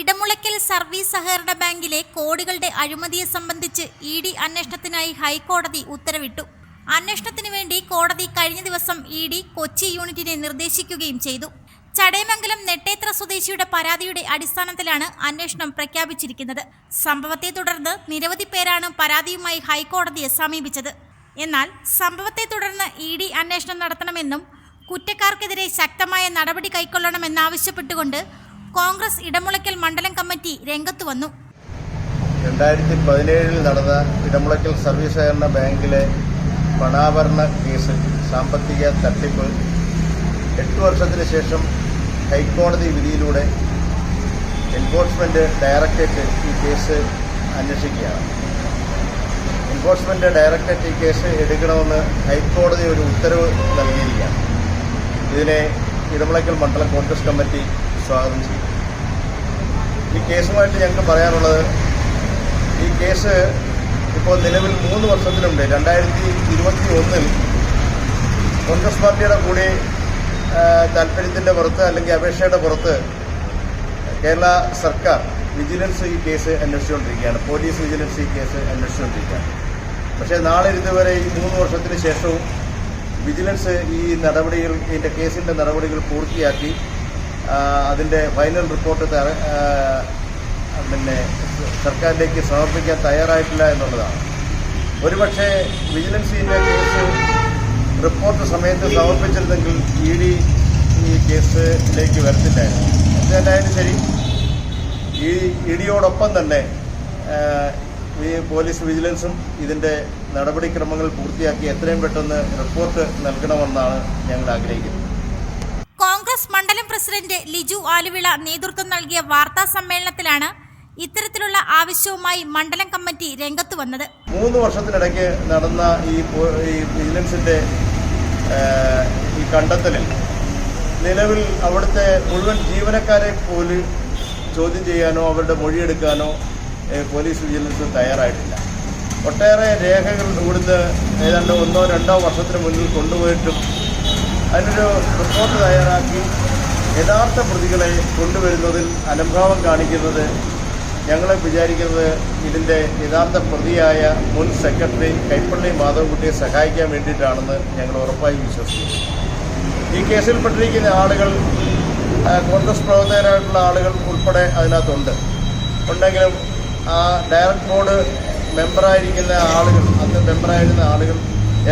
Edamulakkal service സഹകരണ ബാങ്കിലെ കോടികളുടെ അഴിമതിയെ സംബന്ധിച്ച് ഇ ഡി അന്വേഷണത്തിനായി ഹൈക്കോടതി ഉത്തരവിട്ടു. അന്വേഷണത്തിനു വേണ്ടി കോടതി കഴിഞ്ഞ ദിവസം ഇ ഡി കൊച്ചി യൂണിറ്റിനെ നിർദ്ദേശിക്കുകയും ചെയ്തു. ചടയമംഗലം നെട്ടേത്ര സ്വദേശിയുടെ പരാതിയുടെ അടിസ്ഥാനത്തിലാണ് അന്വേഷണം പ്രഖ്യാപിച്ചിരിക്കുന്നത്. സംഭവത്തെ തുടർന്ന് നിരവധി പേരാണ് പരാതിയുമായി ഹൈക്കോടതിയെ സമീപിച്ചത്. എന്നാൽ സംഭവത്തെ തുടർന്ന് ഇ ഡി അന്വേഷണം നടത്തണമെന്നും കുറ്റക്കാർക്കെതിരെ ശക്തമായ നടപടി കൈക്കൊള്ളണമെന്നാവശ്യപ്പെട്ടുകൊണ്ട് കോൺഗ്രസ് ഇടമുളയ്ക്കൽ മണ്ഡലം കമ്മിറ്റി രംഗത്തു വന്നു. രണ്ടായിരത്തി പതിനേഴിൽ നടന്ന ഇടമുളയ്ക്കൽ സർവീസ് സഹകരണ ബാങ്കിലെ പണാഭരണ കേസിൽ സാമ്പത്തിക തട്ടിപ്പ്. എട്ട് വർഷത്തിന് ശേഷം ഹൈക്കോടതി വിധിയിലൂടെ എൻഫോഴ്സ്മെന്റ് ഡയറക്ടറേറ്റ് ഈ കേസ് അന്വേഷിക്കുകയാണ്. എൻഫോഴ്സ്മെന്റ് ഡയറക്ടറേറ്റ് ഈ കേസ് എടുക്കണമെന്ന് ഹൈക്കോടതി ഒരു ഉത്തരവ് നൽകിയിരിക്കുകയാണ്. ഇതിനെ ഇടമുളയ്ക്കൽ മണ്ഡലം കോൺഗ്രസ് കമ്മിറ്റി സ്വാഗതം ചെയ്യും ഈ കേസുമായിട്ട് ഞങ്ങൾക്ക് പറയാനുള്ളത് ഈ കേസ് ഇപ്പോൾ നിലവിൽ മൂന്ന് വർഷത്തിലുണ്ട് രണ്ടായിരത്തി ഇരുപത്തി ഒന്നിൽ കോൺഗ്രസ് പാർട്ടിയുടെ കൂടി താല്പര്യത്തിന്റെ പുറത്ത് അല്ലെങ്കിൽ അപേക്ഷയുടെ പുറത്ത് കേരള സർക്കാർ വിജിലൻസ് ഈ കേസ് അന്വേഷിച്ചുകൊണ്ടിരിക്കുകയാണ്. പോലീസ് വിജിലൻസ് ഈ കേസ് അന്വേഷിച്ചുകൊണ്ടിരിക്കുകയാണ്. പക്ഷേ നാളെ ഇതുവരെ ഈ മൂന്ന് വർഷത്തിന് ശേഷവും വിജിലൻസ് ഈ നടപടികൾ ഇതിന്റെ കേസിന്റെ നടപടികൾ പൂർത്തിയാക്കി അതിന്റെ ഫൈനൽ റിപ്പോർട്ട് പിന്നെ സർക്കാരിലേക്ക് സമർപ്പിക്കാൻ തയ്യാറായിട്ടില്ല എന്നുള്ളതാണ്. ഒരുപക്ഷെ വിജിലൻസിന്റെ കേസ് റിപ്പോർട്ട് സമയത്ത് സമർപ്പിച്ചിരുന്നെങ്കിൽ ഇ ഡി ഈ കേസിലേക്ക് വരത്തില്ലായിരുന്നു. എന്തായാലും ശരി ഈ ഇ ഡിയോടൊപ്പം തന്നെ ഈ പോലീസ് വിജിലൻസും ഇതിന്റെ നടപടിക്രമങ്ങൾ പൂർത്തിയാക്കി എത്രയും പെട്ടെന്ന് റിപ്പോർട്ട് നൽകണമെന്നാണ് ഞങ്ങൾ ആഗ്രഹിക്കുന്നത്. കോൺഗ്രസ് മണ്ഡലം പ്രസിഡന്റ് ലിജു ആലുവിള നേതൃത്വം നൽകിയ വാർത്താ സമ്മേളനത്തിലാണ് ഇത്തരത്തിലുള്ള ആവശ്യവുമായി മണ്ഡലം കമ്മിറ്റി രംഗത്ത് വന്നത്. മൂന്ന് വർഷത്തിനിടയ്ക്ക് നടന്ന ഈ വിജിലൻസിന്റെ ഈ കണ്ടെത്തലിൽ നിലവിൽ അവിടുത്തെ മുഴുവൻ ജീവനക്കാരെ പോലും ചോദ്യം ചെയ്യാനോ അവരുടെ മൊഴിയെടുക്കാനോ പോലീസ് വിജിലൻസ് തയ്യാറായിട്ടില്ല. ഒട്ടേറെ രേഖകൾ ഇവിടുന്ന് ഏതാണ്ട് ഒന്നോ രണ്ടോ വർഷത്തിന് മുന്നിൽ കൊണ്ടുപോയിട്ടും അതിനൊരു റിപ്പോർട്ട് തയ്യാറാക്കി യഥാർത്ഥ പ്രതികളെ കൊണ്ടുവരുന്നതിൽ അലംഭാവം കാണിക്കുന്നത് ഞങ്ങൾ വിചാരിക്കുന്നത് ഇതിന്റെ യഥാർത്ഥ പ്രതിയായ മുൻ സെക്രട്ടറി കൈപ്പള്ളി മാധവൻകുട്ടിയെ സഹായിക്കാൻ വേണ്ടിയിട്ടാണെന്ന് ഞങ്ങൾ ഉറപ്പായി വിശ്വസിക്കുന്നു. ഈ കേസിൽപ്പെട്ടിരിക്കുന്ന ആളുകൾ കോൺഗ്രസ് പ്രവർത്തകരായിട്ടുള്ള ആളുകൾ ഉൾപ്പെടെ അതിനകത്തുണ്ട്. ഉണ്ടെങ്കിലും ആ ഡയറക്ട് ബോർഡ് മെമ്പറായിരിക്കുന്ന ആളുകൾ അന്ന് മെമ്പറായിരുന്ന ആളുകൾ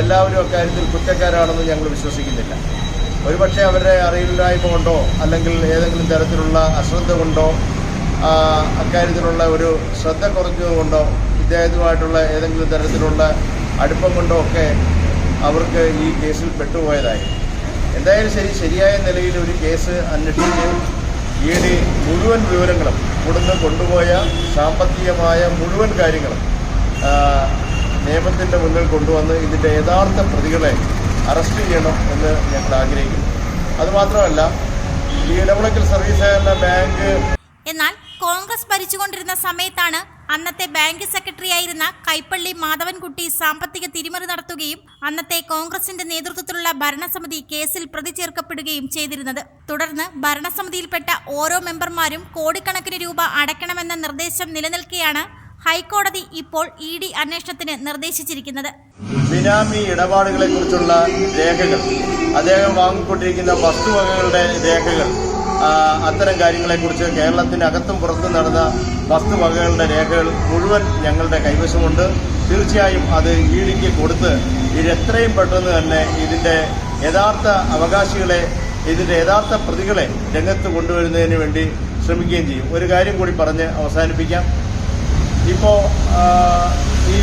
എല്ലാവരും അക്കാര്യത്തിൽ കുറ്റക്കാരാണെന്ന് ഞങ്ങൾ വിശ്വസിക്കുന്നില്ല. ഒരുപക്ഷെ അവരുടെ അറിവില്ലായ്മ കൊണ്ടോ അല്ലെങ്കിൽ ഏതെങ്കിലും തരത്തിലുള്ള അശ്രദ്ധ കൊണ്ടോ അക്കാര്യത്തിലുള്ള ഒരു ശ്രദ്ധ കുറഞ്ഞതുകൊണ്ടോ ഇദ്ദേഹത്തുമായിട്ടുള്ള ഏതെങ്കിലും തരത്തിലുള്ള അടുപ്പം കൊണ്ടോ ഒക്കെ അവർക്ക് ഈ കേസിൽ പെട്ടുപോയതായി. എന്തായാലും ശരി ശരിയായ നിലയിൽ ഒരു കേസ് അന്വേഷിച്ച് ഈ മുഴുവൻ വിവരങ്ങളും ഇവിടുന്ന് കൊണ്ടുപോയ സാമ്പത്തികമായ മുഴുവൻ കാര്യങ്ങളും നിയമത്തിന്റെ മുന്നിൽ കൊണ്ടുവന്ന് ഇതിന്റെ യഥാർത്ഥ പ്രതികളെ അറസ്റ്റ് ചെയ്യണം എന്ന് ഞങ്ങൾ ആഗ്രഹിക്കുന്നു. അതുമാത്രമല്ല ഈ ഇടമുളയ്ക്കൽ സർവീസ് ബാങ്ക് എന്നാൽ കോൺഗ്രസ് ഭരിച്ചുകൊണ്ടിരുന്ന സമയത്താണ് അന്നത്തെ ബാങ്ക് സെക്രട്ടറിയായിരുന്ന കൈപ്പള്ളി മാധവൻകുട്ടി സാമ്പത്തിക തിരിമറി നടത്തുകയും അന്നത്തെ കോൺഗ്രസിന്റെ നേതൃത്വത്തിലുള്ള ഭരണസമിതി കേസിൽ പ്രതി ചേർക്കപ്പെടുകയും ചെയ്തിരുന്നത്. തുടർന്ന് ഭരണസമിതിയിൽപ്പെട്ട ഓരോ മെമ്പർമാരും കോടിക്കണക്കിന് രൂപ അടയ്ക്കണമെന്ന നിർദ്ദേശം നിലനിൽക്കെയാണ് ഹൈക്കോടതി ഇപ്പോൾ ഇ ഡി അന്വേഷണത്തിന് നിർദ്ദേശിച്ചിരിക്കുന്നത്. ബിനാമി ഇടപാടുകളെ കുറിച്ചുള്ള രേഖകൾ അദ്ദേഹം വാങ്ങിക്കൊണ്ടിരിക്കുന്ന വസ്തുവകകളുടെ രേഖകൾ അത്തരം കാര്യങ്ങളെക്കുറിച്ച് കേരളത്തിനകത്തും പുറത്തും നടന്ന വസ്തുവകകളുടെ രേഖകൾ മുഴുവൻ ഞങ്ങളുടെ കൈവശമുണ്ട്. തീർച്ചയായും അത് ഇ ഡിക്ക് കൊടുത്ത് ഇത് എത്രയും പെട്ടെന്ന് തന്നെ ഇതിന്റെ യഥാർത്ഥ അവകാശികളെ ഇതിന്റെ യഥാർത്ഥ പ്രതികളെ രംഗത്ത് കൊണ്ടുവരുന്നതിന് വേണ്ടി ശ്രമിക്കുകയും ചെയ്യും. ഒരു കാര്യം കൂടി പറഞ്ഞ് അവസാനിപ്പിക്കാം. ഇപ്പോൾ ഈ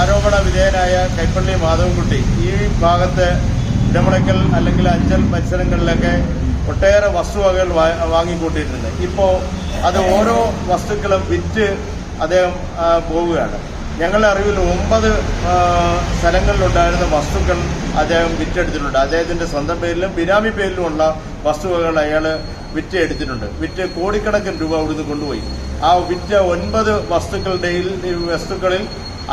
ആരോപണ വിധേയനായ കൈപ്പള്ളി മാധവൻകുട്ടി ഈ ഭാഗത്ത് ഇടമുളയ്ക്കൽ അല്ലെങ്കിൽ അഞ്ചൽ മത്സരങ്ങളിലൊക്കെ ഒട്ടേറെ വസ്തുവകകൾ വാങ്ങിക്കൂട്ടിയിട്ടുണ്ട്. ഇപ്പോ അത് ഓരോ വസ്തുക്കളും വിറ്റ് അദ്ദേഹം പോവുകയാണ്. ഞങ്ങളുടെ അറിവിൽ ഒമ്പത് സ്ഥലങ്ങളിലുണ്ടായിരുന്ന വസ്തുക്കൾ അദ്ദേഹം വിറ്റെടുത്തിട്ടുണ്ട്. അദ്ദേഹത്തിന്റെ സ്വന്തം പേരിലും ബിനാമി പേരിലുമുള്ള വസ്തുവകകൾ അയാൾ വിറ്റ് എടുത്തിട്ടുണ്ട്. വിറ്റ് കോടിക്കണക്കിന് രൂപ അവിടുന്ന് കൊണ്ടുപോയി. ആ വിറ്റ ഒൻപത് വസ്തുക്കളുടെയിൽ വസ്തുക്കളിൽ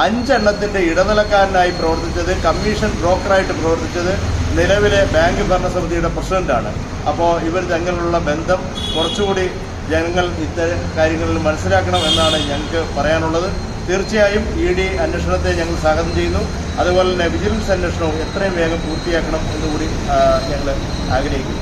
അഞ്ചെണ്ണത്തിന്റെ ഇടനിലക്കാരനായി പ്രവർത്തിച്ചത് കമ്മീഷൻ ബ്രോക്കറായിട്ട് പ്രവർത്തിച്ചത് നിലവിലെ ബാങ്ക് ഭരണസമിതിയുടെ പ്രസിഡന്റാണ്. അപ്പോൾ ഇവർ തമ്മിലുള്ള ബന്ധം കുറച്ചുകൂടി ജനങ്ങൾ ഇത്തരം കാര്യങ്ങളിൽ മനസ്സിലാക്കണം എന്നാണ് ഞങ്ങൾക്ക് പറയാനുള്ളത്. തീർച്ചയായും ഇ ഡി അന്വേഷണത്തെ ഞങ്ങൾ സ്വാഗതം ചെയ്യുന്നു. അതുപോലെ തന്നെ വിജിലൻസ് അന്വേഷണവും എത്രയും വേഗം പൂർത്തിയാക്കണം എന്നുകൂടി ഞങ്ങൾ ആഗ്രഹിക്കുന്നു.